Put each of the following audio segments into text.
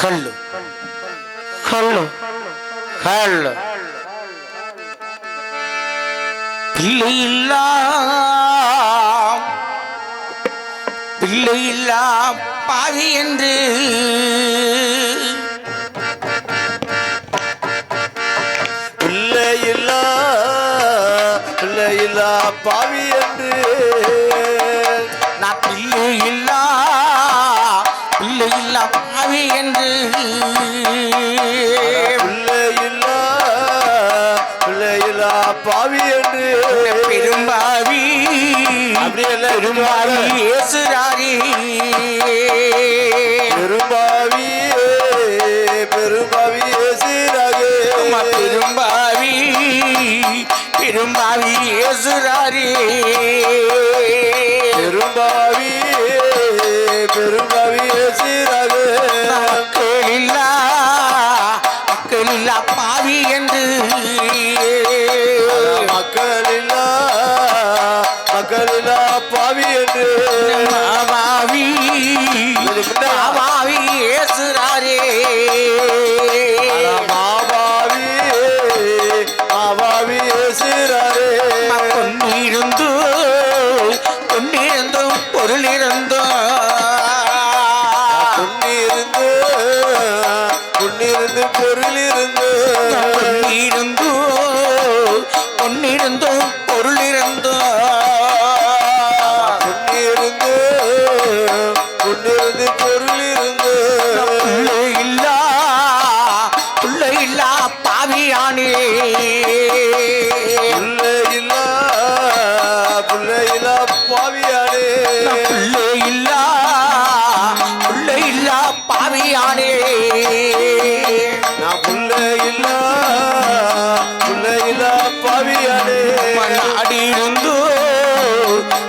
கல்லு கல்லு கல்லு பிள்ளை இல்லா பிள்ளை இல்லா பாவி என்று பிள்ளையில்லா பிள்ளையில்லா பாவி என்று பாவி என்று. பாவி என்று. பெரும்பாவி பெரும்பாவி இயேசுராரி பெரும்பாவி பெரும்பாவி அம்மா பெரும்பாவி பெரும்பாவி இயேசுராரி பெரும்பாவி பெரும்பாவி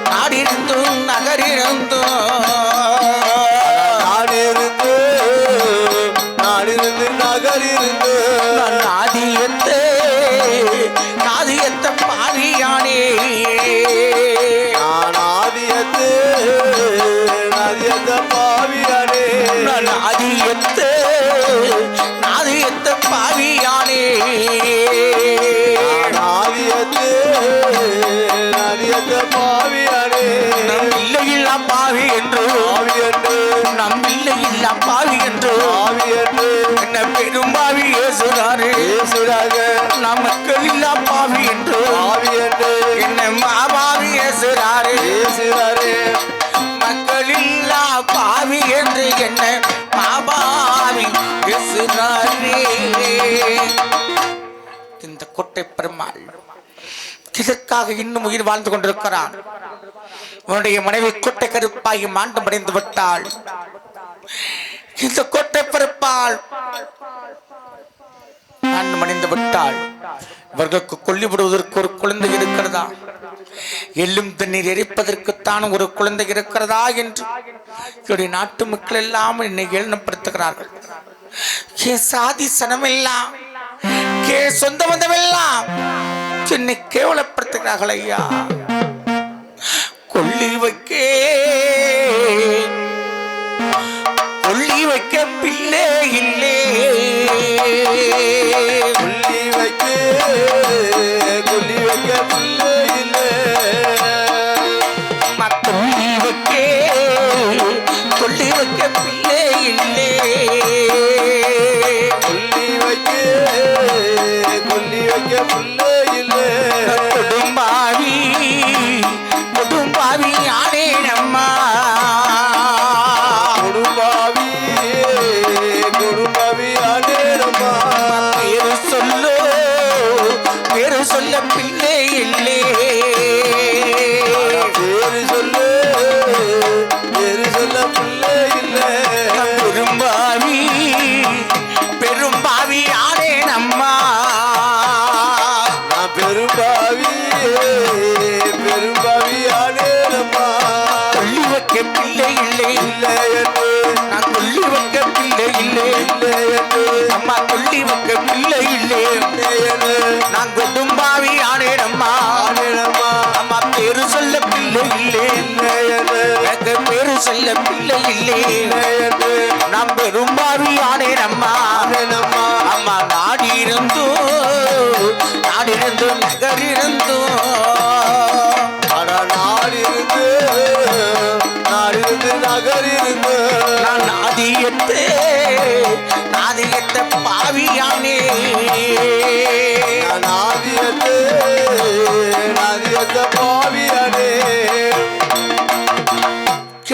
நாடிருந்து நகரில் இல்லையில்லா பாவி என்று. பாவி என்று. நம் இல்லையில்லா பாவி என்று. பாவி என்று. என்ன பெரும்பாவி ஏசுகிறாரு பேசுறாங்க நமக்கள் இல்லா பாவி என்று. பாவி என்று. என்ன மாபாவி மக்கள் இல்லா பாவி என்று என்ன மாபாவி ஏசுகிறாரே இந்த கொட்டை பெருமாள் இதற்காக இன்னும் உயிர் வாழ்ந்து கொண்டிருக்கிறான். உன்னுடைய மனைவி கொட்டை கருப்பாகி மாண்டம் அடைந்து விட்டாள். இந்த கொட்டை பருப்பால் மாண்டம் அடைந்து விட்டாள். இவர்களுக்கு கொல்லிவிடுவதற்கு ஒரு குழந்தை இருக்கிறதா? எள்ளும் தண்ணீர் எரிப்பதற்குத்தான் ஒரு குழந்தை இருக்கிறதா என்று என்னுடைய நாட்டு மக்கள் எல்லாம் என்னை ஏளனப்படுத்துகிறார்கள். கே சாதி சனமெல்லாம் கே சொந்த பந்தமெல்லாம் என்னை கேவலப்படுத்துகிறார்கள் ஐயா. கொல்லி வைக்க கொல்லி வைக்க பிள்ளை இல்லே. பேரு சொல்ல பிள்ளை இல்லே. இல்லை இல்லை எனக்கு பேரு செல்ல பிள்ளை இல்லே நாம் பெரும்பாவியானே நம்மா நம்மா அம்மா. நாடி இருந்தும் நாடி இருந்தும் நகர் இருந்தும் அட நாடிருந்து நாடிருந்து நகரிருந்து. நான் நாதியத்தே. நாதியத்த பாவியானே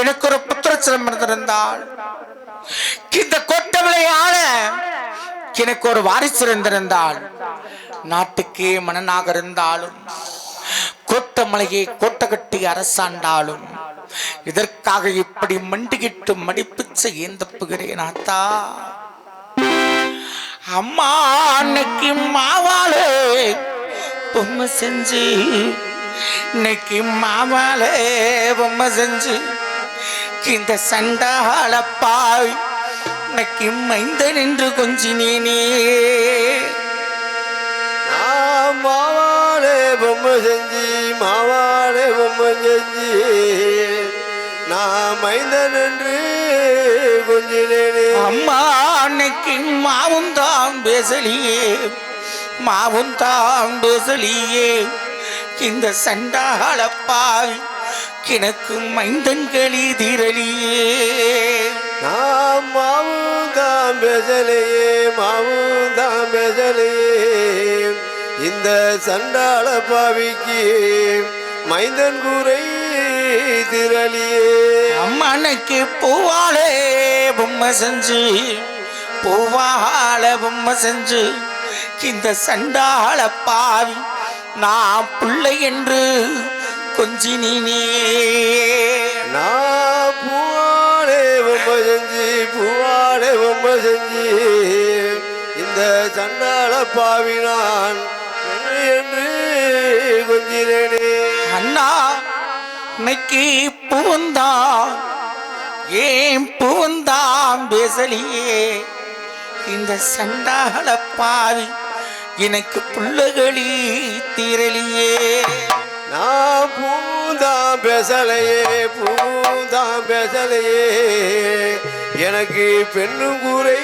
எனக்கு ஒரு புத்திரச்சிரம் இருந்திருந்தால் இந்த கோட்டவளை எனக்கு ஒரு வாரிசு இருந்திருந்தால் நாட்டுக்கே மன்னனாக இருந்தாலும் கோட்டமலையை கோட்டை கட்டி அரசாண்டாலும் இதற்காக இப்படி மண்டிகிட்டு மடிப்பிச்ச ஏன் புகிறேன் ஆத்தா அம்மா அன்னைக்கு மாவாளே பொம்மை செஞ்சு இன்னைக்கு மாவாலே பொம்மை செஞ்சு இந்த சண்டாள பாவி இன்னைக்கு மைந்தன் என்று கொஞ்சினேனே மாவாளே பொம்மை செஞ்சு மாவாளே பொம்மை செஞ்சு நான் மைந்தன் என்று கொஞ்சினேனே. அம்மா அன்னைக்கு மாவும் தான் பேசலியே மாவும் தான் பேசலியே. இந்த சண்டாள எனக்கு மைந்தன்களி திரளியே. நான் மாவும் தான் பேசலையே மாவும் பேசலையே. இந்த சண்டாள பாவிக்கு மைந்தன் கூரை திரளியே. அம்மனுக்கு பூவாலே பொம்மை செஞ்சு பூவால பொம்மை செஞ்சு இந்த சண்டாள பாவி நான் பிள்ளை என்று கொஞ்சி நீனே பூவாடே பொம்மை செஞ்சு பொம்மை செஞ்சு இந்த சண்டாள பாவி நான் என்று கொஞ்சினேனே. அண்ணா இன்னைக்கு பூந்தான் ஏன் பூந்தான் பேசலியே? இந்த சண்டாள பாவி எனக்கு பிள்ளைகளி தீரலியே. நான் பூந்தான் பேசலையே பூந்தான் பேசலையே. எனக்கு பெண்ணும் கூரை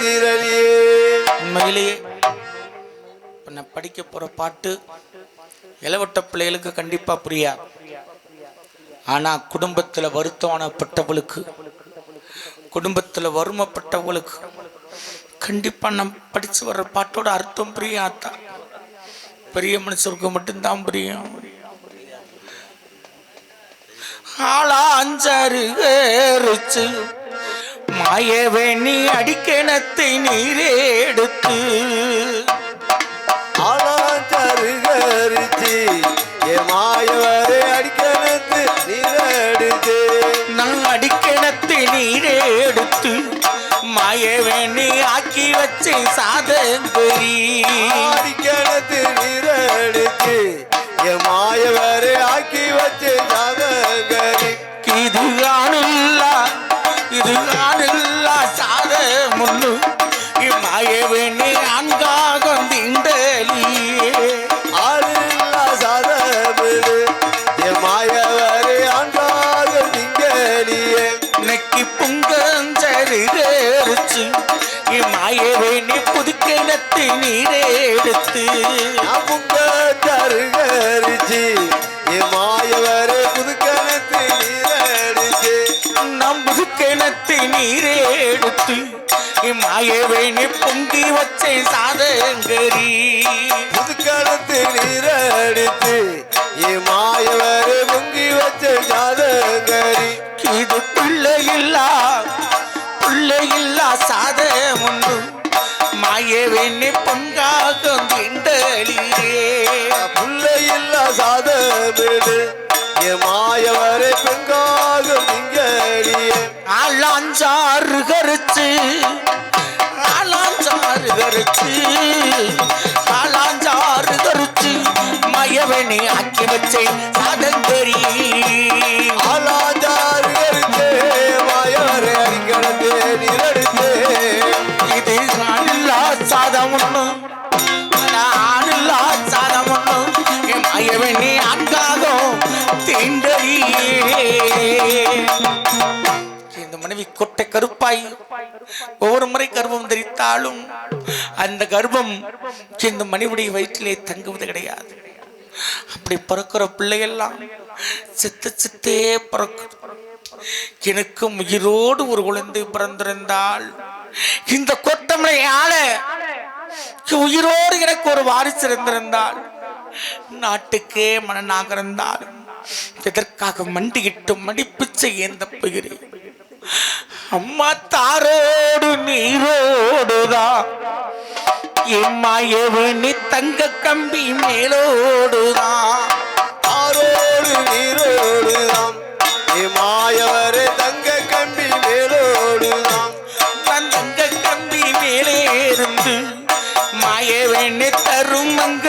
திரளியே உண்மையிலேயே நான் படிக்க போற பாட்டு இளவட்ட பிள்ளைகளுக்கு கண்டிப்பா புரியா? ஆனா குடும்பத்துல வருத்தமானப்பட்டவளுக்கு குடும்பத்துல வறுமைப்பட்டவளுக்கு கண்டிப்பா நம்ம படிச்சு வர்ற பாட்டோட அர்த்தம் புரியாதான் பெரிய மனுஷருக்கு மட்டும்தான் புரியும். ஆளா அஞ்சாறு மாயவே மாயவேணி அடிக்கணத்தை நீரே எடுத்து. வேறுச்சு. என் மாயவரை அடிக்க மாயவேணி ஆக்கி வச்ச சாதங்கரி அடிக்கணத்து நீரடித்து என் மாயவரை ஆக்கி வச்சு சாதகரி இது ஆணுல்லா இது ஆணுல்லா. புங்கஞ்சரிச்சு மாயவேணி புதுக்கிணத்து நீரே எடுத்து. நாப்புங்க தருகரிச்சு என் மாயவரை புதுக்கணத்து நீரடிச்சு நம்புது கிணத்து நீரே எடுத்து மாயவேணி பொங்கி வச்ச சாதங்கரி. புதுக்கணத்து நீரடித்து என் மாயவேணி பொங்காக திண்டலியே புள்ளையில்லா சாதமிடு. மாயவரை பெண்காக திங்களியே ஆளாஞ்சாறு கரிச்சு. ஆளாஞ்சாறு கரிச்சு. ஆளாஞ்சாறு மயவனி ஆக்கி வச்சேன். சாதங்கரி நானில்லா அக்காதோ இந்த மனைவி கொட்டை கருப்பாய். ஒவ்வொரு முறை கர்ப்பம் தரித்தாலும் அந்த கர்ப்பம் இந்த மனைவிடைய வயிற்றிலே தங்குவது கிடையாது. அப்படி பிறக்கிற பிள்ளையெல்லாம் சித்து சித்தே பிறக்கும். எனக்கும் உயிரோடு ஒரு குழந்தை பிறந்திருந்தால் இந்த கொட்டமலையால உயிரோடு எனக்கு ஒரு வாரிசு இருந்திருந்தால் நாட்டுக்கே மனநாக இருந்தாலும் எதற்காக மண்டியிட்டு மடிப்பிச்சை ஏந்த போகிறேன் அம்மா தாரோடு நீரோடுதான். எம்மாயவனி தங்க கம்பி மேலோடுதான். தாரோடு நீரோடுதான். மாயவரே தங்க கம்பி மேலோடுதான். தன் தங்க கம்பி மேலே இருந்து மாயவனி தரும் மங்க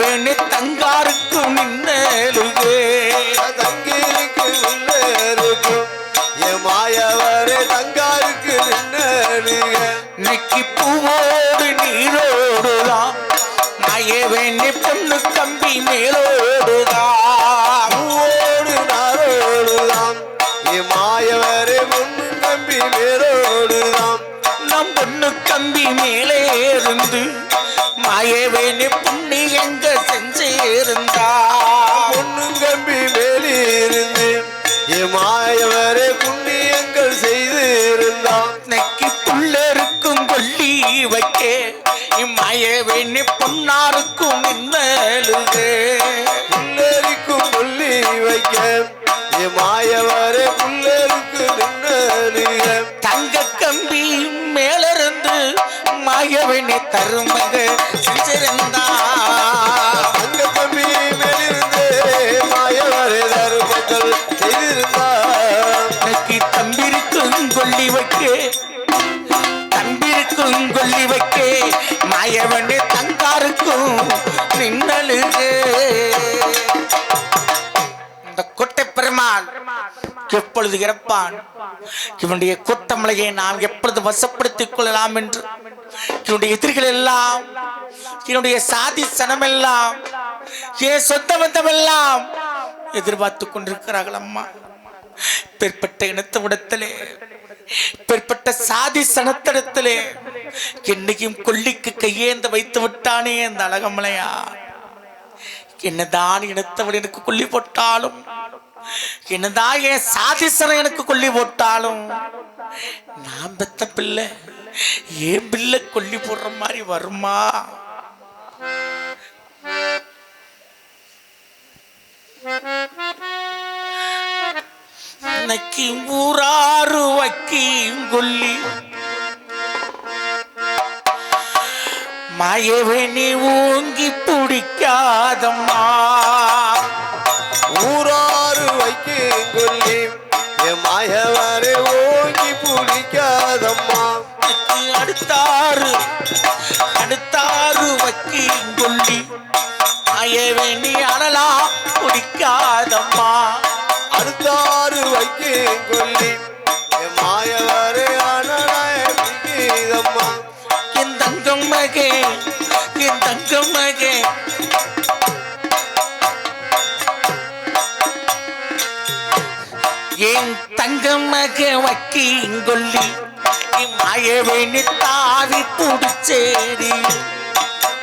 மாயவனி தங்க மாயவேணி புண்ணி எங்க செஞ்சு இருந்தா பொன்னும் கம்பி மேலிருந்து என் மாயவரே புண்ணியங்கள் செய்து இருந்தாம் நக்கி புள்ள இருக்கும் கொல்லி வைக்க இம்மாயவேணி பொன்னாருக்கும் நின்னலுது புல்லரிக்கும் புள்ளி வைக்க என் மாயவரே புல்லருக்கு நின்னுக தங்க கம்பி மேலிருந்து மாயவேணி தருமக எப்பொழுது இறப்பான் இவனுடைய கொட்டமலையை நாம் எப்பொழுது வசப்படுத்திக் கொள்ளலாம் என்று. என்னுடைய எதிரிகள் எல்லாம் என்னுடைய சாதி சனமெல்லாம் என் சொந்த பந்தமெல்லாம் எதிர்பார்த்து கொண்டிருக்கிறார்கள் அம்மா. பிற்பட்ட இனத்தவிடத்திலே பிற்பட்ட சாதி சனத்திடத்திலே என்னையும் கொல்லிக்கு கையேந்த வைத்து விட்டானே அந்த அழகமலையா. என்னதான் இனத்தவர் எனக்கு கொல்லி போட்டாலும் என்னதான் என் சாதிசனம் எனக்கு கொல்லி போட்டாலும்? நான் பெத்த பிள்ளை ஏன் பிள்ளை கொல்லி போடுற மாதிரி வருமா? இன்னைக்கு ஊராறு வக்கீம் கொல்லி. மாயவனி ஊங்கி பிடிக்காதம்மா. மாயவரே ஓங்கி பிடிக்காதம்மா எனக்கு அடுத்தாறு அடுத்தாறு வக்கீம் கொல்லி மாயவனி அனலா பிடிக்காதம்மா அடுத்தாறு வைக்கும் கொல்லி என் மாயவரே அனலாய பிடிக்காதம்மா என் தங்கம் மகே என் தங்கம் மக வக்கீங்கொல்லி மாயவேணி தாவி புடிச்சேரி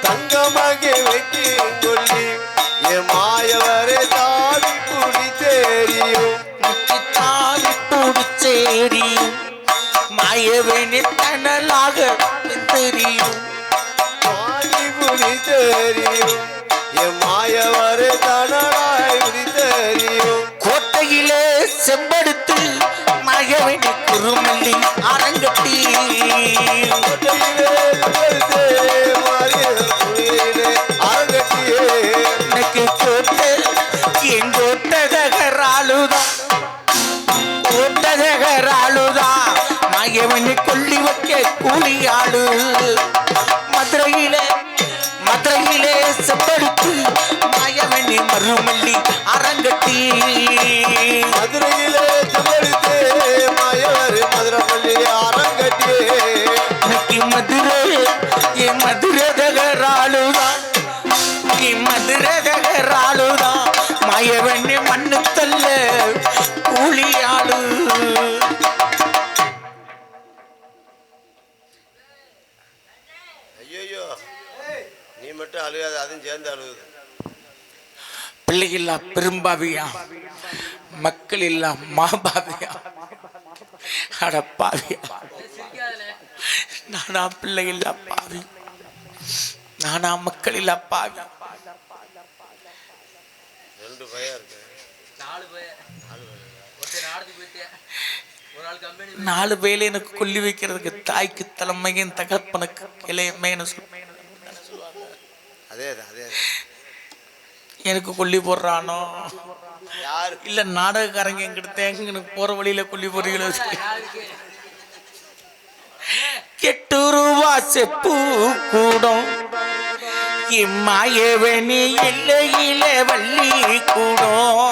தங்கமாக வைக்கும் கொல்லி என் மாயவரே தாவி முக்கி தாவி புடிச்சேரி மாயவேணி தனலாக தெரியும். மாயவரே தனடாய் மாயவேணி அரங்கட்டி. எனக்கு கோட்டை என் கோட்டதகராளுதான் கோட்டதகராளுதான் கொல்லி வைக்க கூலியாளு. மதுரையிலே மதுரையிலே செப்படுத்து மாயவனி மருமல்லி அரங்கட்டி. மதுரையில் பெரும்பாவியா மக்கள் இல்லா மாபாவியா அடப்பாவியா நானா பிள்ளை இல்லா பாவி. நானா மக்கள் இல்லா பாவி. ரெண்டு பயம் இருக்கு. நாலு பேர்ல எனக்கு கொல்லி வைக்கிறதுக்கு தாய்க்கு தலைமையின் தகப்பனுக்கு இளையமைன்னு சொல்லுவேன் அதே அதே எனக்கு கொல்லி போடுறானோ? யாரு இல்ல நாடகக்காரங்க எங்கிட்ட எனக்கு போற வழியில கொல்லி போடுறீங்களோ? யாருக்கு எட்டு ரூபா செப்பு கூடும். இம்மாயவனி எல்லையில வள்ளி கூடும்.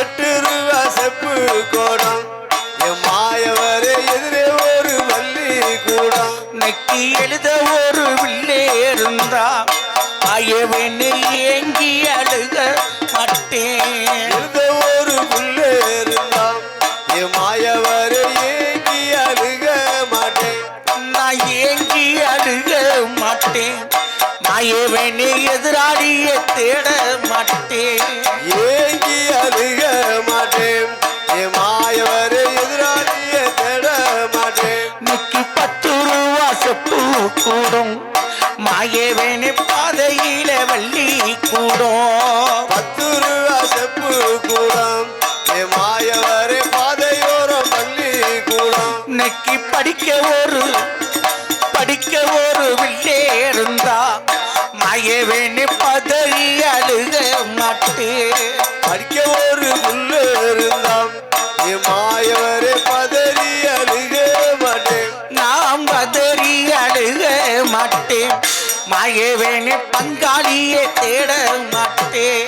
எட்டு ரூபா செப்பு கோடம். என் மாயவரே எதிரே ஒரு வள்ளி கூடம். நக்கி எழுத ஒரு வில்லே இருந்தா மாயவனி ஏங்கி அழுக மாட்டேன். ஒரு புள்ள இருந்தாம் என் மாயவரே ஏங்கி அழுக மாட்டேன். நான் ஏங்கி அழுக மாட்டேன். மாயவனி எதிராளிய தேட மாட்டேன். ஏங்கி அழுக மாட்டேன் என் மாயவரே எதிராளிய தேட மாட்டேன். இன்னைக்கு பத்து ரூபா செப்பு கூடும். மாயவேணி மாயவேணி பதறி அழுக மாட்டேன் படிக்க ஒரு புள்ள இருந்தாம் என் மாயவரே பதறி அழுக மாட்டேன் நாம் பதறி அழுக மாட்டேன் மாயவேணி பங்காளியை தேட மாட்டேன்